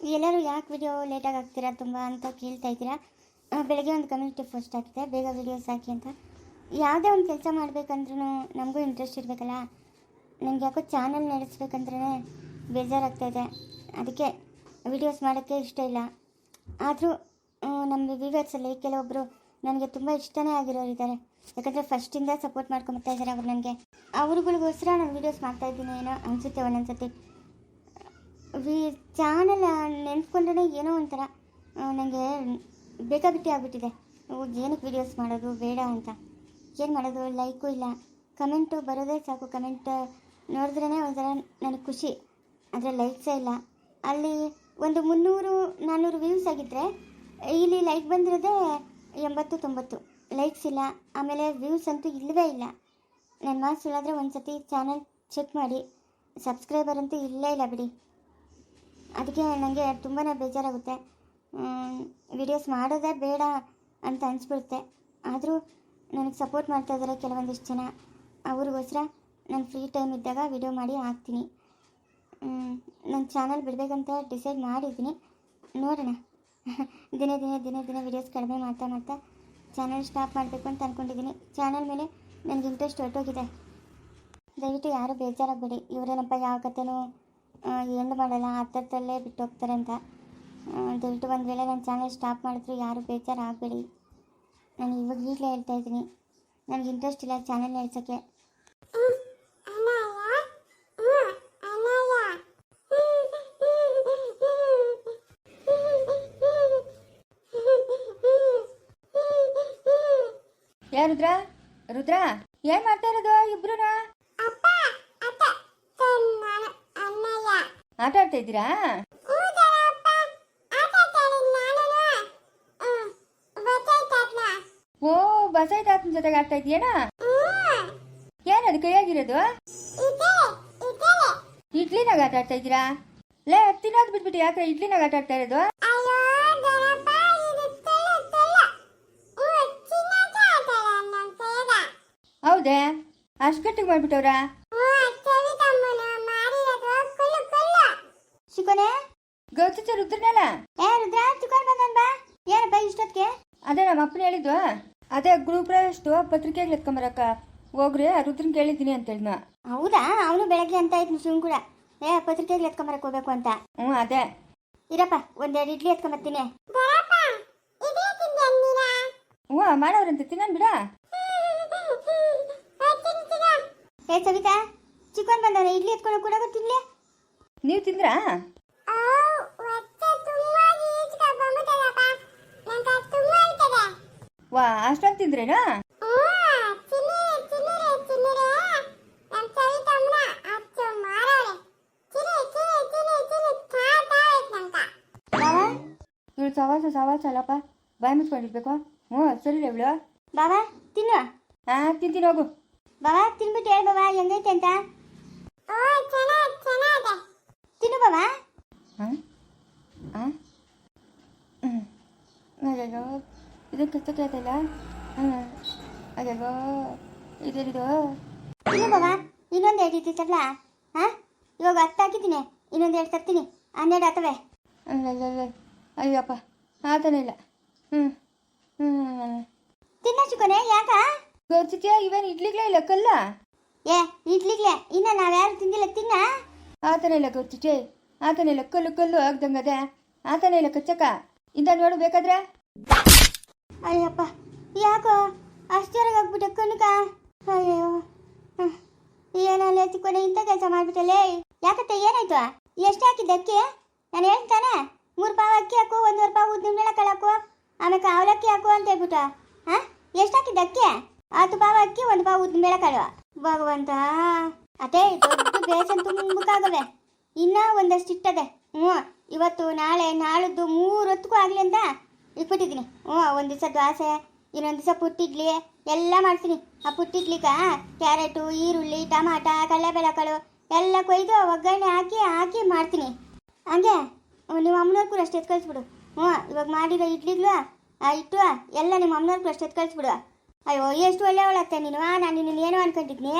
ಎಲ್ಲರೂ ಯಾಕೆ ವಿಡಿಯೋ ಲೇಟಾಗಿ ಹಾಕ್ತೀರಾ ತುಂಬ ಅಂತ ಕೇಳ್ತಾ ಇದ್ದೀರಾ? ಬೆಳಗ್ಗೆ ಒಂದು ಕಮ್ಯುನಿಟಿ ಪೋಸ್ಟ್ ಹಾಕಿದೆ. ಬೇಗ ವಿಡಿಯೋಸ್ ಹಾಕಿ ಅಂತ. ಯಾವುದೇ ಒಂದು ಕೆಲಸ ಮಾಡಬೇಕಂದ್ರೂ ನಮಗೂ ಇಂಟ್ರೆಸ್ಟ್ ಇರಬೇಕಲ್ಲ. ನನಗೆ ಯಾಕೋ ಚಾನಲ್ ನಡೆಸ್ಬೇಕಂದ್ರೆ ಬೇಜಾರಾಗ್ತಾಯಿದೆ ಅದಕ್ಕೆ ವಿಡಿಯೋಸ್ ಮಾಡೋಕ್ಕೆ ಇಷ್ಟ ಇಲ್ಲ. ಆದರೂ ನಮ್ಮ ವಿವರ್ಸಲ್ಲಿ ಕೆಲವೊಬ್ಬರು ನನಗೆ ತುಂಬ ಇಷ್ಟನೇ ಆಗಿರೋರು ಇದ್ದಾರೆ ಯಾಕಂದರೆ ಫಸ್ಟಿಂದ ಸಪೋರ್ಟ್ ಮಾಡ್ಕೊಂಬರ್ತಾ ಇದ್ದಾರೆ ಅವ್ರು ನನಗೆ. ಅವ್ರುಗಳಿಗೋಸ್ಕರ ನಾನು ವೀಡಿಯೋಸ್ ಮಾಡ್ತಾಯಿದ್ದೀನಿ ಏನೋ ಅನಿಸುತ್ತೆ ಒಂದೊಂದ್ಸತಿ. ವಿ ಚಾನಲ್ ನೆನೆಸ್ಕೊಂಡ್ರೆ ಏನೋ ಒಂಥರ ನನಗೆ ಬೇಕಾಬಿಟ್ಟಿ ಆಗ್ಬಿಟ್ಟಿದೆ. ಏನಕ್ಕೆ ವೀಡಿಯೋಸ್ ಮಾಡೋದು, ಬೇಡ ಅಂತ. ಏನು ಮಾಡೋದು ಲೈಕು ಇಲ್ಲ. ಕಮೆಂಟು ಬರೋದೇ ಸಾಕು. ಕಮೆಂಟ್ ನೋಡಿದ್ರೇ ಒಂಥರ ನನಗೆ ಖುಷಿ. ಆದರೆ ಲೈಕ್ಸೇ ಇಲ್ಲ. ಅಲ್ಲಿ ಒಂದು ಮುನ್ನೂರು ನಾನ್ನೂರು ವ್ಯೂಸ್ ಆಗಿದ್ದರೆ ಇಲ್ಲಿ ಲೈಕ್ ಬಂದಿರೋದೇ ಎಂಬತ್ತು, ತೊಂಬತ್ತು. ಲೈಕ್ಸ್ ಇಲ್ಲ. ಆಮೇಲೆ ವ್ಯೂಸ್ ಅಂತೂ ಇಲ್ಲವೇ ಇಲ್ಲ. ನನ್ನ ಮಾತು ಸುಳ್ಳಾದರೆ ಒಂದು ಸತಿ ಚಾನಲ್ ಚೆಕ್ ಮಾಡಿ. ಸಬ್ಸ್ಕ್ರೈಬರ್ ಅಂತೂ ಇಲ್ಲೇ ಇಲ್ಲ ಬಿಡಿ. ಅದಕ್ಕೆ ನನಗೆ ತುಂಬಾ ಬೇಜಾರಾಗುತ್ತೆ. ವಿಡಿಯೋಸ್ ಮಾಡೋದೇ ಬೇಡ ಅಂತ ಅನಿಸ್ಬಿಡುತ್ತೆ. ಆದರೂ ನನಗೆ ಸಪೋರ್ಟ್ ಮಾಡ್ತಾ ಇದ್ದಾರೆ ಕೆಲವೊಂದಿಷ್ಟು ಜನ. ಅವ್ರಿಗೋಸ್ಕರ ನಾನು ಫ್ರೀ ಟೈಮ್ ಇದ್ದಾಗ ವಿಡಿಯೋ ಮಾಡಿ ಹಾಕ್ತೀನಿ. ನನ್ನ ಚಾನಲ್ ಬಿಡಬೇಕಂತ ಡಿಸೈಡ್ ಮಾಡಿದ್ದೀನಿ. ನೋಡೋಣ. ದಿನೇ ದಿನೇ ದಿನೇ ದಿನೇ ವಿಡಿಯೋಸ್ ಕಡಿಮೆ ಮಾಡ್ತಾ ಮಾಡ್ತಾ ಚಾನಲ್ ಸ್ಟಾಪ್ ಮಾಡಬೇಕು ಅಂತ ಅಂದ್ಕೊಂಡಿದ್ದೀನಿ ಚಾನಲ್ ಮೇಲೆ ನನಗೆ ಇಂಟ್ರೆಸ್ಟ್ ಹೊರಟೋಗಿದೆ ದಯವಿಟ್ಟು ಯಾರೂ ಬೇಜಾರಾಗಬೇಡಿ. ಇವರೇನಪ್ಪ ಯಾವ ಕಥೆನೂ ಎಂಡ್ ಮಾಡಲ್ಲ, ಹತ್ತತ್ತಲ್ಲೇ ಬಿಟ್ಟು ಹೋಗ್ತಾರೆ ಅಂತ ದಯವಿಟ್ಟು ಒಂದು ವೇಳೆ ನನ್ನ ಚಾನಲ್ ಸ್ಟಾಪ್ ಮಾಡಿದ್ರು, ಯಾರು ಬೇಜಾರಾಗಬೇಡಿ. ನಾನು ಇವಾಗ ಈಗಲೇ ಹೇಳ್ತಾ ಇದ್ದೀನಿ. ನನಗೆ ಇಂಟ್ರೆಸ್ಟ್ ಇಲ್ಲ ಚಾನಲ್ ನಡೆಸೋಕ್ಕೆ ಯಾ ರುದ್ರ? ರುದ್ರ? ಏನ್ ಮಾಡ್ತಾ ಇರೋದು ಇಬ್ರು ಆಟ ಆಡ್ತಾ ಇದ್ದೀರಾ ಓ ಬಸಾಯಿ ತಾತನ ಜೊತೆಗೆ ಆಡ್ತಾ ಇದೀಯೇನ ಏನದು ಕೈಯಾಗಿರೋದು? ಇಡ್ಲಿನಾಗ ಆಟ ಆಡ್ತಾ ಇದ್ದೀರಾ ಲೇ, ತಿನ್ನೋದು ಬಿಟ್ಬಿಟ್ಟು ಯಾಕೆ ಇಡ್ಲಿನಾಗ ಆಟ ಆಡ್ತಾ ಇರೋದು ಹೌದೇ, ಅಷ್ಟು ಗಟ್ಟಿಗೆ ಮಾಡ್ಬಿಟ್ಟವ್ರಾ? ಗೌತಚ್ಚ ರುದ್ರನಲ್ಲ ಏ ರುದ್ರ ತಿಳ್ಕೊಂಡು ಬಂದನ್ ಬಾ. ಏನಪ್ಪ ಇಷ್ಟೊತ್ತಿಗೆ? ಅದೇ ನಮ್ಮ ಅಪ್ಪನ ಹೇಳಿದ್ವ ಅದೇ ಗ್ರೂಪ್ ಪ್ರವೇಶದ್ದು ಪತ್ರಿಕೆಗಳು ಎತ್ಕೊಂಬರಕ್ಕ ಹೋಗ್ರಿ ಆ ರುದ್ರನ್ ಕೇಳಿದ್ದೀನಿ ಅಂತ ಹೇಳಿದ್ನ. ಹೌದಾ? ಅವನು ಬೆಳಗ್ಗೆ ಅಂತ ಇದ್ನು ಸುಮ್ ಕೂಡ. ಏ ಪತ್ರಿಕೆಗೆ ಎತ್ಕೊಂಬರಕ್ ಹೋಗ್ಬೇಕು ಅಂತ. ಹ್ಞೂ ಅದೇ. ಇರಪ್ಪ ಒಂದೆರಡು ಇಡ್ಲಿ ಎತ್ಕೊಂಬರ್ತೀನಿ. ಹ್ಞೂ ಮಾಡೋರಂತೆ ತಿನ್ನನ್ ಬಿಡ. ಏ ಸವಿತಾ ಚಿಕನ್ ಬಂದವನೆ ಇಡ್ಲಿ ಎತ್ಕೊಂಡು ಕೂಡ ಗೊತ್ತಿಲ್ಲ ನೀವು ತಿಂದ್ರಾ? ವಾ ಅಷ್ಟೊಂದು ತಿಂದ್ರೇನಾ? ಇವಳು ಸವಾಸ ಸವಾಸ ಅಲ್ಲಪ್ಪ. ಬಾಯಿ ಮುಚ್ಕೊಂಡಿರ್ಬೇಕು ಹ್ಞೂ ಸರಿ ಇವಳು ಬಾಬಾ ತಿನ್ನು. ಹಾಂ ತಿಂತೀನಿ ಹೋಗು. ಬಾಬಾ ತಿನ್ಬಿಟ್ಟು ಹೇಳು ಬಾಬಾ ಹೆಂಗೈತೆ ಅಂತ. ತಿನ್ನು ಬಾಬಾ. ಹಾಂ ಹಾಂ ಹ್ಞೂ ಅಯ್ಯೋ ಇದು ಕಷ್ಟ ಕೇಳ್ತಲ್ಲ ಹಾಂ ಇದೇನಿದು? ತಿನ್ನು ಬಾಬಾ ಇನ್ನೊಂದು ಎರಡು ತರ್ಲಾ ಹಾ? ಇವಾಗ ಹತ್ತು ಹಾಕಿದ್ದೀನಿ. ಇನ್ನೊಂದು ಎರಡು ತರ್ತೀನಿ. ಹನ್ನೆರಡು ಆತವೆ. ಅಯ್ಯಪ್ಪ ಆತನೇ ಇಲ್ಲ ಹ್ಞೂ ಹ್ಞೂ ತಿನ್ನ ಚಿಕೋನೆ ಯಾಕ ಗೌರ್ಚಿತ್ಯ ಇವೇನು ಇಡ್ಲಿಗ್ಲೇ ಇಲ್ಲ ಕಲ್ಲ ಏ ಇಡ್ಲಿಗ್ಲೇ ಇನ್ನ ನಾವ್ಯಾರು ತಿಂದಿಲ್ಲ ತಿನ್ನ ಆತನೇ ಇಲ್ಲ ಗೌರ್ಚಿಟ್ಟಿ ಆತನೇ ಇಲ್ಲ ಕಲ್ಲು ಕಲ್ಲು ಆಗ್ದಂಗದೆ ಆತನೇ ಇಲ್ಲ ಕಚ್ಚಕ ಇಂದ ನೋಡು ಬೇಕಾದ್ರೆ ಅಯ್ಯಪ್ಪ, ಯಾಕೋ? ಅಷ್ಟರಾಗ್ಬಿಟ್ಟೆ ಕನಕ ಅಯ್ಯೋ. ಏನಲ್ಲ ಚಿಕ್ಕೋನೆ ಇಂಥ ಕೆಲಸ ಮಾಡ್ಬಿಟ್ಟಲ್ಲೇ ಯಾಕತ್ತೆ, ಏನಾಯ್ತು? ಎಷ್ಟು ಹಾಕಿದ್ದೆ ಅಕ್ಕಿ? ನಾನು ಹೇಳ್ತಾನೆ. ಮೂರು ಪಾವು ಅಕ್ಕಿ ಹಾಕು, ಒಂದೂವರೆ ಪಾವು ಉದ್ದಿನ ಕಾಳು ಹಾಕು, ಆಮೇಲೆ ಅವಲಕ್ಕಿ ಹಾಕು ಅಂತ ಹೇಳ್ಬಿಟ್ಟು. ಹಾಂ? ಎಷ್ಟು ಹಾಕಿದ್ದೆ ಅಕ್ಕಿ? ಹತ್ತು ಪಾವು ಅಕ್ಕಿ, ಒಂದು ಪಾವು ಉದ್ದಿನ ಕಾಳು ಭಗವಂತ. ಅದೇ, ದೊಡ್ಡ ಬೇಸನ್ ತುಂಬಕ್ಕಾಗವೆ ಇನ್ನೂ ಒಂದಷ್ಟು ಇಟ್ಟದೆ. ಹ್ಞೂ ಇವತ್ತು ನಾಳೆ ನಾಳಿದ್ದು ಮೂರು ಹೊತ್ತಿಗೂ ಆಗಲಿ ಅಂತ ಇಟ್ಬಿಟ್ಟಿದ್ದೀನಿ. ಹ್ಞೂ ಒಂದು ದಿವಸ ದ್ವಾಸೆ, ಇನ್ನೊಂದು ದಿವಸ ಪುಟ್ಟಿಡ್ಲಿ ಎಲ್ಲ ಮಾಡ್ತೀನಿ. ಆ ಪುಟ್ಟಿಡ್ಲಿಗ ಕ್ಯಾರೆಟು, ಈರುಳ್ಳಿ, ಟಮಾಟ, ಕಡಲೆಬೇಳೆಕಾಳು ಎಲ್ಲ ಕೊಯ್ದು ಒಗ್ಗರಣೆ ಹಾಕಿ ಹಾಕಿ ಮಾಡ್ತೀನಿ. ಹಂಗೆ ನಿಮ್ಮ ಅಮ್ಮನವ್ರು ಕೂಡ ಅಷ್ಟು ಎತ್ತು ಕಳಿಸ್ಬಿಡು ಹ್ಞೂ, ಇವಾಗ ಮಾಡಿರೋ ಇಡ್ಲಿಗಳು, ಆ ಇಟ್ಟು ಎಲ್ಲ ನಿಮ್ಮ ಅಮ್ಮನವ್ರು ಕೂಡ ಅಷ್ಟು ಎತ್ತು ಕಳಿಸ್ಬಿಡು ಅಯ್ಯೋ, ಎಷ್ಟು ಒಳ್ಳೆಯವಳತ್ತೆ ನೀನು ನಾನು ನಿನ್ನ ಏನು ಅನ್ಕೊಂಡಿದ್ನಿ?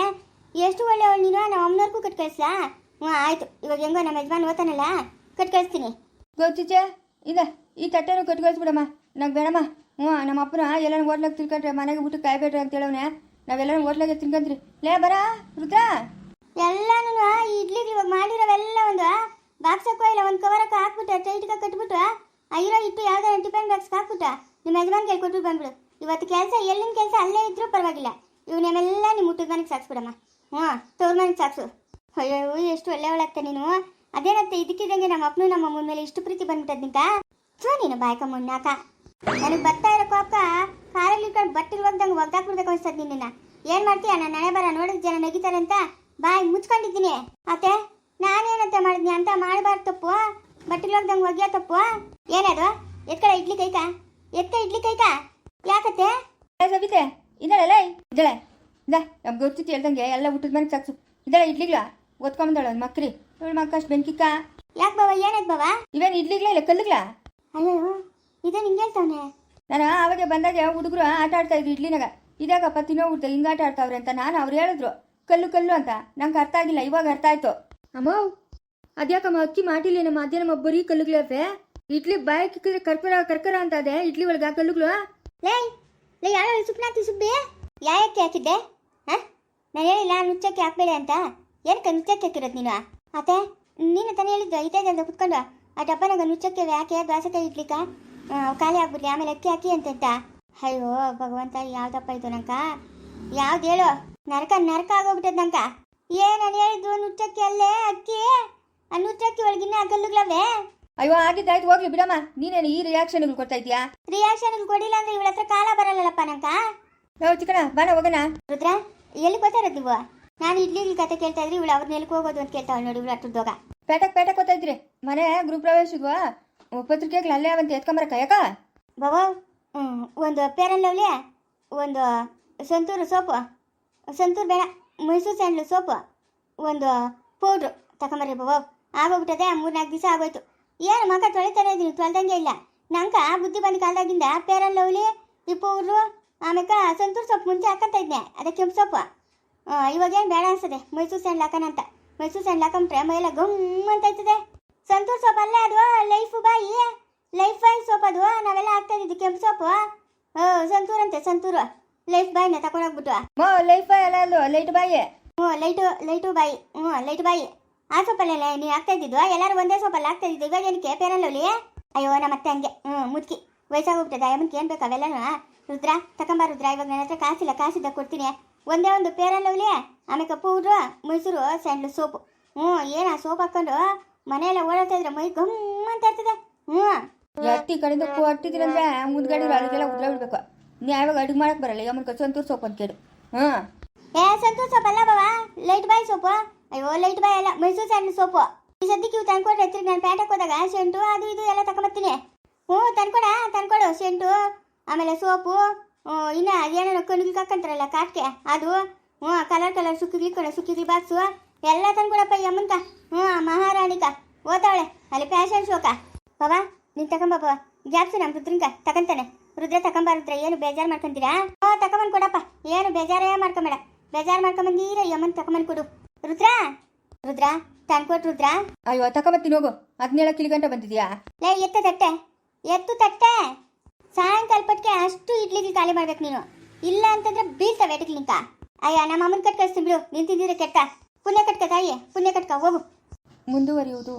ಎಷ್ಟು ಒಳ್ಳೆಯವಳು ನೀನು ನಮ್ಮ ಅಮ್ಮನವ್ರಿಗೂ ಕಟ್ ಕಳಿಸ್ಲಾ? ಹ್ಞೂ, ಆಯಿತು, ಇವಾಗ ಹೆಂಗೋ ನಮ್ಮ ಯಜಮಾನ್ ಓದ್ತಾನಲ್ಲ, ಕಟ್ ಕಳಿಸ್ತೀನಿ. ಗೊತ್ತಿಚ್ಚೆ ಇಲ್ಲ ಈ ತಟ್ಟೆನೂ ಕಟ್ಟು ಕಳಿಸ್ಬಿಡಮ್ಮ ನಂಗೆ ಬೇಡಮ್ಮ. ಹ್ಞೂ, ನಮ್ಮ ಅಪ್ಪನ ಎಲ್ಲರೂ ಹೋಟ್ಲಾಗ ತಿಳ್ಕೊಂಡ್ರೆ, ಮನೆಗೆ ಬಿಟ್ಟು ಕಾಯ್ಬೇಡ್ರಿ ಅಂತ ಹೇಳೋನೆ ನಾವೆಲ್ಲರೂ ಹೋಟ್ಲಾಗೆ ತಿನ್ಕೊಂತ್ರಿ ಲೇ, ಬರ, ರುದ್ರ. ಎಲ್ಲಾನು ಇಡ್ಲಿ ಇವಾಗ ಮಾಡಿರೋವೆಲ್ಲ ಒಂದು ಬಾಕ್ಸಕ್ಕೋ ಇಲ್ಲ, ಒಂದು ಕವರಕ್ಕೆ ಹಾಕ್ಬಿಟ್ಟು ಟೈಟ್ಗೆ ಕಟ್ಬಿಟ್ಟು ಐರೋ ಇಟ್ಟು ಯಾವ್ದಾರು ಟಿಫನ್ ಬಾಕ್ಸ್ಗೆ ಹಾಕ್ಬಿಟ್ಟು ನಿಮ್ಮ ಯಜಮಾನ್ ಕೈ ಕೊಟ್ಟು ಬಂದ್ಬಿಡು. ಇವತ್ತು ಕೆಲಸ, ಎಲ್ಲಿನ ಕೆಲಸ, ಅಲ್ಲೇ ಇದ್ರೂ ಪರವಾಗಿಲ್ಲ. ಇವನ್ನೆಲ್ಲ ನಿಮ್ಮ ಊಟದ ಮನೆಗೆ ಸಾಕ್ಸ್ಬಿಡಮ್ಮ. ಹ್ಞೂ ತೋರ್ ಮನೆಗೆ ಸಾಕ್ಸು. ಅಯ್ಯೋ ಎಷ್ಟು ಒಳ್ಳೆಯವಳಾಗ್ತ ನೀನು. ಅದೇನತ್ತೆ, ಇದಕ್ಕಿದ್ದಂಗೆ ನಮ್ಮ ಅಪ್ಪನು ನಮ್ಮ ಅಮ್ಮನ ಮೇಲೆ ಇಷ್ಟು ಪ್ರೀತಿ ಬಂದ್ಬಿಟ್ಟದ್ ನಿಂಕ ಥೂ ನೀನು ಬಾಯ್ಕ ಮುನ್ನಾಕ. ನನಗೆ ಬರ್ತಾ ಇರೋ ಕೋಪ ಕಾರಲ್ಲಿ ಇಟ್ಕೊಂಡು ಬಟ್ಟೆ ಒಗ್ಗಾಕ್ ಒಗ್ದಾಕ್ಬಿಡ್ಬೇಕು ಅನ್ಸದ್ ನಿನ್ನ ಏನ್ ಮಾಡ್ತೀಯ? ನನ್ನ ನನೆ ಬರ ನೋಡಿದ ಜನ ನಗಿತಾರೆ ಅಂತ ಬಾಯಿ ಮುಚ್ಕೊಂಡಿದ್ದೀನಿ. ಅತ್ತೆ, ನಾನೇನಂತ ಮಾಡಿದ್ನಿ ಅಂತ ಮಾಡಬಾರ್ದು ತಪ್ಪು? ಬಟ್ಟೆ ಒಗ್ದಂಗೆ ಒಗ್ಯೋ ತಪ್ಪು? ಏನದು? ಎತ್ಕಳ ಇಡ್ಲಿ ಕೈಕ ಎತ್ತ ಇಡ್ಲಿ ಕೈಕ ಯಾಕತ್ತೆ? ಸಬಿತೆ ಇದ್ದಾಳಲ್ಲ ಇದ್ದಾಳೆ ಇದ ನಮ್ಗೆ ಗೊತ್ತಿತ್ತು ಹೇಳ್ದಂಗೆ ಎಲ್ಲ ಊಟದ ಮನೆಗೆ ಸಾಕ್ಸು. ಇದ್ದಾಳೆ ಇಡ್ಲಿಗ್ಲ? ಒತ್ಕೊಂಬಂದಾಳೆ ಒಂದು ಮಕ್ರಿ. ಇವಳು ಮಕ್ಕ ಅಷ್ಟು ಬೆಂಕಿಕ್ಕ ಯಾಕೆ ಬಾವ? ಏನಾಯ್ತು ಬಾವ? ಇವೇನು ಇಡ್ಲಿಗ್ಲ ಇಲ್ಲ ಕಲ್ಲಿಗ್ಲಾ? ಅಯ್ಯೋ ಇದೇ ನಿಂಗೆ ಹೇಳ್ತಾವನೆ? ನಾನು ಆವಾಗ ಬಂದಾಗ ಹುಡುಗರು ಆಟ ಆಡ್ತಾ ಇದ್ರು ಇಡ್ಲಿನಾಗ. ಇದಾಗಪ್ಪ ತಿನ್ನೋಗ್ಬಿಡ್ತಾರೆ ಹಿಂಗೆ ಆಟ ಆಡ್ತಾವ್ರೆ ಅಂತ ನಾನು ಅವ್ರು ಹೇಳಿದ್ರು. ಕಲ್ಲು ಕಲ್ಲು ಅಂತ. ನಂಗೆ ಅರ್ಥ ಆಗಿಲ್ಲ ಇವಾಗ ಅರ್ಥ ಆಯ್ತು. ಅಮ್ಮ ಅದ್ಯಾಕಮ್ಮ ಅಕ್ಕಿ ಮಾಡಿಲ್ಲ ನಮ್ಮ ಮಧ್ಯಾಹ್ನ ಬರೀ ಕಲ್ಲುಗಳೇ ಇಡ್ಲಿ ಬಾಯಕ್ಕೆ ಕಿಕ್ಕಿದ್ರೆ ಕರ್ಕರ ಕರ್ಕರ ಅಂತ ಅದೇ ಇಡ್ಲಿ ಒಳಗೆ ಕಲ್ಲುಗಳು? ಲೇ ಲೇ ಯಾರೋ ಸುಪ್ನಾತಿ ಸುಬ್ಬಿ? ಯಾಕೆ ಹಾಕಿದ್ದೆ? ಹಾ? ನಾನು ಹೇಳಿಲ್ಲ ನುಚ್ಚಕ್ಕೆ ಹಾಕ್ಬೇಡಿ ಅಂತ. ಏನಕ್ಕೆ ನುಚ್ಚಕ್ಕೆ ಹಾಕಿರೋದು ನೀನು? ಅತ್ತೆ ನೀನು ತಾನೇ ಹೇಳಿದ್ದು ಇದೇ ಕುತ್ಕೊಂಡು ಆ ಡಬ್ಬನಾಗ ನುಚ್ಚಕ್ಕೆ ಯಾಕೆ ದೋಸೆಕಾಯಿ ಇಡ್ಲಿಕ್ಕ ಖಾಲಿ ಆಗ್ಬಿಡ್ಲಿ ಆಮೇಲೆ ಅಕ್ಕಿ ಅಕ್ಕಿ ಅಂತಂತ? ಅಯ್ಯೋ ಭಗವಂತ ಯಾವ್ದಪ್ಪ ಇದು ನಂಕ ಯಾವ್ದು ಹೇಳು? ನರಕ ನರಕ ಆಗೋಗ್ಬಿಟ್ಟದ ನಂಕ ಏ ನಾನು ಹೇಳಿದ್ದು ನುಚ್ಚಕ್ಕೆ ಅಲ್ಲೇ ಅಕ್ಕಿ? ಆ ನುಚ್ಚಕ್ಕಿ ಒಳಗಿನ್ನ ಕಲ್ಲುಗ್ಲವೇ ಅಯ್ಯೋ ಆಗಿದ್ದಾಯ್ತು ಹೋಗ್ಲಿ ಬಿಡಮ್ಮ. ನೀನೇನು ಈ ರಿಯಾಕ್ಷನ್ಗಳು ಕೊಡ್ತಾ ಇದೀಯಾ ರಿಯಾಕ್ಷನ್ ಕೊಡಿಲ್ಲ ಅಂದ್ರೆ ಇವಳ ಹತ್ರ ಕಾಲ ಬರಲ್ಲಪ್ಪ ನಂಕ ನಾವು ಚಿಕ್ಕಣ ಬಾನ ಹೋಗೋಣ. ರುದ್ರ ಎಲ್ಲಿ ಗೊತ್ತಾ ಇರೋದು ನೀವು? ನಾನು ಇಲ್ಲಿ ಕತೆ ಕೇಳ್ತಾ ಇದ್ರಿ ಇವಳು ಅವ್ರನ್ನ ನೆಲಕ್ಕೆ ಹೋಗೋದು ಅಂತ ಕೇಳ್ತಾವಳು ನೋಡಿ ಇವಳು ಅಟ್ಟುದೋಗ ಪೇಟಕ್ ಪೇಟಕ್ ಹೋಗ್ತಾ ಇದ್ರಿ. ಮನೆ ಗೃಹ ಪ್ರವೇಶದ್ವಾ ಪತ್ರಿಕೆಗಳು ಅಲ್ಲೇ ಅವಂತ ಎತ್ಕೊಂಬರ ಕಯಕ? ಬಾಬಾ ಒಂದು ಪೇರನ್ ಲವ್ಲಿ ಒಂದು ಸಂತೂರು ಸೋಪು ಸಂತೂರು ಬೇಡ ಮೈಸೂರು ಸ್ಯಾಂಡ್ಲು ಸೋಪು ಒಂದು ಪೌಡ್ರು ತಗೊಂಬರ್ರಿ ಬಾಬಾ ಆಗೋಗ್ಬಿಟ್ಟದೆ ಮೂರ್ನಾಲ್ಕು ದಿವಸ ಆಗೋಯ್ತು. ಏನು ಮಗ ತೊಳಿತಾನೆ ಇದೀನಿ ತೊಳ್ದಂಗೆ ಇಲ್ಲ. ನಂಕ ಬುದ್ಧಿ ಬಂದ ಕಾಲದಾಗಿಂದ ಪೇರನ್ ಲವ್ಲಿ ಈ ಪೌಡ್ರು ಆಮೇಲೆ ಸಂತೂರು ಸೊಪ್ಪು ಮುಂಚೆ ಹಾಕಂತ ಇದ್ದೆ ಅದಕ್ಕೆ ಕೆಂಪು ಸೊಪ್ಪು ಇವಾಗೇನು ಬೇಡ ಅನ್ಸದೆ ಮೈಸೂರು ಸ್ಯಾಂಡ್ ಹಾಕೋಣ ಅಂತ. ಮೈಸೂರು ಸ್ಯಾಂಡ್ ಹಾಕೊಂಡ್ರೆ ಮೈಯೆಲ್ಲ ಗುಮ್ ಅಂತ ಆಯ್ತದೆ ಸಂತೂರ್ ಸೋಪ್ ಅಲ್ಲೇ ಅದು ಲೈಫ್ ಬಾಯಿ ಲೈಫ್ ಬಾಯಿ ಸೋಪ್ ಅದು. ನಾವೆಲ್ಲ ಹಾಕ್ತಾ ಇದ್ದಿದ್ದು ಕೆಂಪು ಸೋಪು ಓ ಸಂತೂರ್ ಅಂತೆ ಸಂತೂರು. ಲೈಫ್ ಬಾಯಿನ ತಗೊಂಡೋಗ್ಬಿಟ್ಟು ಮೋ ಲೈಫ್ ಎಲ್ಲ ಅಲ್ಲೋ ಲೈಟ್ ಬಾಯಿ. ಹ್ಞೂ ಲೈಟು ಲೈಟು ಬಾಯಿ. ಹ್ಞೂ ಲೈಟ್ ಬಾಯಿ. ಆ ಸೋಪಲ್ಲೇ ನೀವು ಹಾಕ್ತಾ ಇದ್ದಿದ್ದು ಎಲ್ಲರೂ ಒಂದೇ ಸೋಪಲ್ಲಿ ಹಾಕ್ತಾ ಇದ್ದಿದ್ದು. ಇವಾಗ ಏನಕ್ಕೆ ಪೇರಲ್ಲಲ್ಲಿ ಅಯ್ಯೋ ನಮ್ಮ ಮತ್ತೆ ಹಂಗೆ. ಹ್ಞೂ ಮುದುಕಿ. ವಯಸ್ಸಾಗೋಗ್ಬಿಟ್ಟದೆ ಅಮ್ಮನ್ಗೆ ಏನು ಬೇಕು ಅವೆಲ್ಲನೂ? ರುದ್ರ ತಕೊಂಬ ರುದ್ರ. ಇವಾಗ ನನ್ನ ಹತ್ರ ಕಾಸಿಲ್ಲ ಕಾಸಿದ್ದ ಕೊಡ್ತೀನಿ. ಒಂದೇ ಒಂದು ಪೇರಲ್ಲವ್ಲಿ ಆಮೇಲೆ ಪೌಡ್ರು ಮೈಸೂರು ಸ್ಯಾಂಡ್ಲು ಸೋಪು. ಹ್ಞೂ ಏನು ಆ ಸೋಪ್ ಹಾಕೊಂಡು ಮನೆಯೆಲ್ಲ ಓಡಾಡ್ತಾ ಇದ್ರೆ ಮೈ ಗಮ್ ಅಂತ ಇರ್ತದೆ. ಹ್ಞೂ. ಎತ್ತಿ ಕಡೆಯಿಂದ ಕೊಟ್ಟಿದ್ದೀರಂದ್ರೆ ಮುಂದ್ಗಡೆ ಅಲ್ಲಿಗೆಲ್ಲ ಉದ್ರ ಬಿಡ್ಬೇಕು. ನೀ ಯಾವಾಗ ಅಡುಗೆ ಮಾಡಕ್ ಬರಲ್ಲ ಯಮ್ಮನ್ ಸಂತೂರ್ ಸೋಪ್ ಅಂತ ಕೇಳು. ಹ್ಞೂ. ಏ ಸಂತೂರ್ ಸೋಪ್ ಅಲ್ಲ ಬಾಬಾ ಲೈಟ್ ಬಾಯ್ ಸೋಪು. ಅಯ್ಯೋ ಲೈಟ್ ಬಾಯ್ ಅಲ್ಲ ಮೈಸೂರು ಸ್ಯಾಂಡ್ಲ್ ಸೋಪು. ಈ ಸದ್ಯಕ್ಕೆ ಇವು ತಂದ್ಕೊಡ್ರೆ ತಿರ್ಗಿ ನಾನು ಪ್ಯಾಟಕ್ಕೆ ಹೋದಾಗ ಸೆಂಟು ಅದು ಇದು ಎಲ್ಲ ತಗೊಂಬರ್ತೀನಿ ಹ್ಞೂ ತಂದ್ಕೊಡ ತಂದ್ಕೊಡು ಸೆಂಟು ಆಮೇಲೆ ಸೋಪು. ಇನ್ನು ಅದೇನೋ ಕಣ್ಣಿಗೆ ಹಾಕಂತಾರಲ್ಲ ಕಾಟ್ಗೆ? ಅದು? ಹ್ಞೂ ಕಲರ್ ಕಲರ್ ಸುಕ್ಕಿಗ್ಲಿ ಕಡೆ ಸುಕ್ಕಿಗ್ಲಿ ಬಾಕ್ಸು ಎಲ್ಲ ತಂದ್ಕೊಡಪ್ಪ ಅಮ್ಮನ್ಕ ಹ್ಞೂ ಮಹಾರಾಣಿಕ. ಓದ್ತಾವಳೆ ಅಲ್ಲಿ ಫ್ಯಾಷನ್ ಶೋಕ ಪವ ನೀನು ತಗೊಂಬಪ್ಪ ಗ್ಯಾಪ್ಸು ನಮ್ಮ ರುದ್ರಂಕ ತಗೊಂತಾನೆ. ರುದ್ರ ತಗೊಂಬ ರುದ್ರ ಏನು ಬೇಜಾರು ಮಾಡ್ಕೊಂತೀರಾ? ಓ ತಗೊಂಬಂದು ಕೊಡಪ್ಪ. ಏನು ಬೇಜಾರೇ ಮಾಡ್ಕೊಂಬೇಡ. ಬೇಜಾರು ಮಾಡ್ಕೊಂಬಂದೀರ ಯಮಂತ ಅಮ್ಮನ್ ತಗೊಂಬಂದು ಕೊಡು. ರುದ್ರ? ರುದ್ರ? ತಂದ್ಕೊಟ್ ರುದ್ರ? ಅಯ್ಯೋ ತಗೊಂಬತ್ತೀನಿ ಹೋಗು. ಹದಿನೇಳು ಕಿಲಿ ಗಂಟೆ ಬಂದಿದ್ಯಾ? ಲೇ ಎತ್ತು ತಟ್ಟೆ. ಎತ್ತು ತಟ್ಟೆ. ಸಾಯಂಕಾಲ ಪಟ್ಕೆ ಅಷ್ಟು ಇಡ್ಲಿಗೆ ಖಾಲಿ ಮಾಡ್ಬೇಕು ನೀನು. ಇಲ್ಲ ಅಂತಂದ್ರೆ ಬೀಳ್ತವೆ ಎಟಕ್ ನಿಂಕ ಅಯ್ಯ ನಮ್ಮ ಅಮ್ಮನ ಕಟ್ ಕಳಿಸ್ತೀನಿ ಬಿಡು ನಿಂತಿದ್ದೀರ ಕೆಟ್ಟ. ಪುಣ್ಯ ಕಟ್ಕ ತಾಯಿ, ಪುಣ್ಯ ಕಟ್ಕ, ಹೋಗು. ಮುಂದುವರಿಯುವುದು.